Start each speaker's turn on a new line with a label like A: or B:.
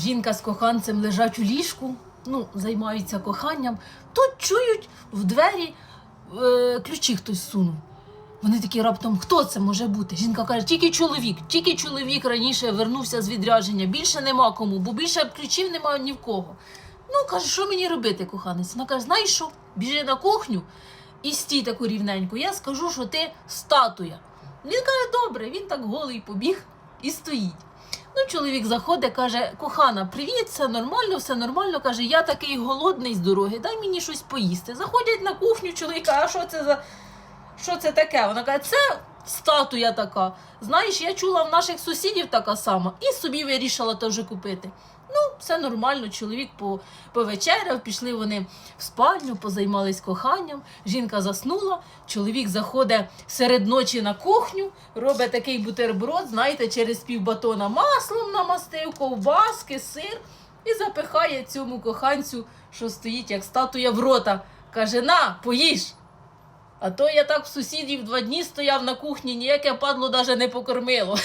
A: Жінка з коханцем лежать у ліжку, ну, займаються коханням. Тут чують в двері е, ключі хтось сунув. Вони такі раптом, хто це може бути? Жінка каже, тільки чоловік, тільки чоловік раніше вернувся з відрядження, більше нема кому, бо більше ключів немає ні в кого. Ну, каже, що мені робити, коханець? Вона каже, знаєш що? Біжи на кухню і стій таку рівненьку. Я скажу, що ти статуя. Він каже, добре, він так голий побіг і стоїть. Ну, чоловік заходить, каже: кохана, привіт, все нормально, все нормально. Каже, я такий голодний з дороги, дай мені щось поїсти. Заходять на кухню, чоловіка, а що це за. Що це таке? Вона каже, це статуя така. Знаєш, я чула в наших сусідів така сама, і собі вирішила теж купити. Ну, все нормально, чоловік по, повечеряв, пішли вони в спальню, позаймались коханням. Жінка заснула, чоловік заходить серед ночі на кухню, робить такий бутерброд, знаєте, через півбатона маслом намастив, ковбаски, сир і запихає цьому коханцю, що стоїть як статуя в рота. Каже: на, поїж. А то я так в сусідів два дні стояв на кухні, ніяке падло навіть не покормило.